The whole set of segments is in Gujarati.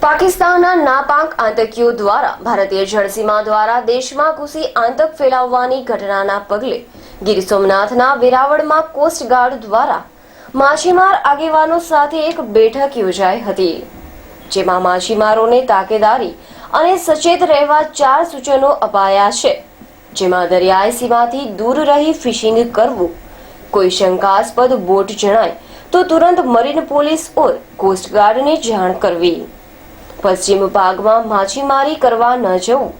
પાકિસ્તાનના નાપાક આતંકીઓ દ્વારા, ભારતીય જળસીમા દ્વારા દેશમાં ઘૂસી આતંક ફેલાવવાની ઘટનાના પગલે ગીર સોમનાથના વેરાવળમાં કોસ્ટગાર્ડ દ્વારા માછીમાર આગેવાનો સાથે એક બેઠક યોજાઈ હતી, જેમાં માછીમારોને તાકેદારી અને સચેત રહેવા ચાર સૂચનો અપાયા છે, જેમાં દરિયાઈ સીમાથી દૂર રહી ફિશિંગ કરવું. કોઈ શંકાસ્પદ બોટ જણાય તો તુરંત મરીન પોલીસ ઓર કોસ્ટગાર્ડને જાણ કરવી. પશ્ચિમ ભાગમાં માછીમારી કરવા ન જવું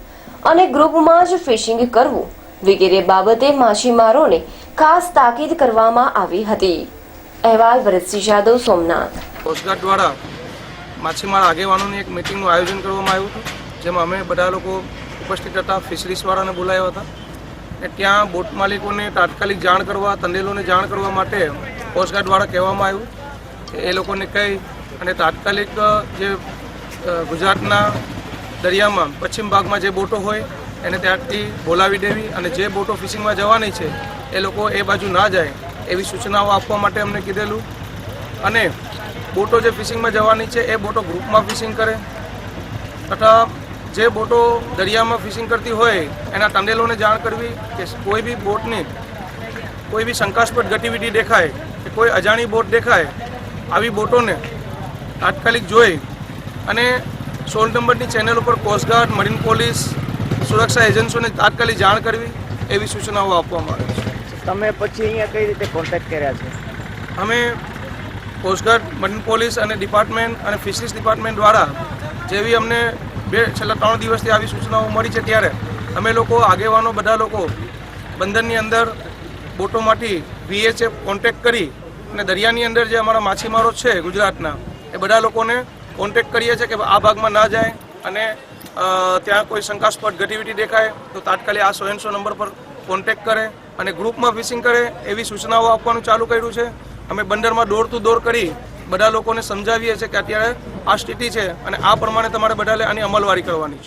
અને ગ્રુપમાં જ ફિશિંગ કરવું વગેરે બાબતે માછીમારોને ખાસ તાકીદ કરવામાં આવી હતી. અહેવાલ ભરતસિંહ જાદવ, સોમનાથ. કોસ્ટગાર્ડ દ્વારા માછીમાર આગેવાનોની એક મિટિંગનું આયોજન કરવામાં આવ્યું હતું, જેમાં અમે બધા લોકો ઉપસ્થિત હતા, ફિશરીઝવાળાને બોલાવ્યા હતા. અને ત્યાં બોટ માલિકોને તાત્કાલિક જાણ કરવા, તંદેલોને જાણ કરવા માટે કોસ્ટગાર્ડ દ્વારા કહેવામાં આવ્યું એ લોકોને કહી અને તાત્કાલિક જે ગુજરાતના દરિયામાં પશ્ચિમ ભાગમાં જે બોટો હોય એને ત્યાંથી બોલાવી દેવી અને જે બોટો ફિશિંગમાં જવાની છે, એ લોકો એ બાજુ ના જાય એવી સૂચનાઓ આપવા માટે અમને કીધેલું. અને બોટો જે ફિશિંગમાં જવાની છે, એ બોટો ગ્રુપમાં ફિશિંગ કરે તથા જે બોટો દરિયામાં ફિશિંગ કરતી હોય, એના ટંડેલોને જાણ કરવી કે કોઈ બી બોટની કોઈ બી શંકાસ્પદ ગતિવિધિ દેખાય કે કોઈ અજાણી બોટ દેખાય, આવી બોટોને તાત્કાલિક જોઈ અને સોળ નંબરની ચેનલ ઉપર કોસ્ટગાર્ડ મરીન પોલીસ સુરક્ષા એજન્સીઓને તાત્કાલિક જાણ કરવી એવી સૂચનાઓ આપવામાં આવે છે. તમે પછી અહીંયા કઈ રીતે કોન્ટેક્ટ કર્યા છે? અમે કોસ્ટગાર્ડ મરીન પોલીસ અને ડિપાર્ટમેન્ટ અને ફિશરીઝ ડિપાર્ટમેન્ટ દ્વારા જેવી અમને બે છેલ્લા ત્રણ દિવસથી આવી સૂચનાઓ મળી છે ત્યારે અમે લોકો આગેવાનો બધા લોકો બંદરની અંદર બોટોમાંથી વીએચએફ કોન્ટેક્ટ કરી અને દરિયાની અંદર જે અમારા માછીમારો છે ગુજરાતના એ બધા લોકોને કોન્ટેક્ટ કરીએ છીએ કે આ ભાગમાં ના જાય અને ત્યાં કોઈ શંકાસ્પદ ગતિવિધિ દેખાય, તો તાત્કાલિક આ સો સો નંબર પર કોન્ટેક્ટ કરે અને ગ્રુપમાં ફિશિંગ કરે એવી સૂચનાઓ આપવાનું ચાલુ કર્યું છે. અમે બંદરમાં ડોર ટુ કરી બધા લોકોને સમજાવીએ છીએ કે અત્યારે આ સ્થિતિ છે અને આ પ્રમાણે તમારે બધાને આની અમલવારી કરવાની છે.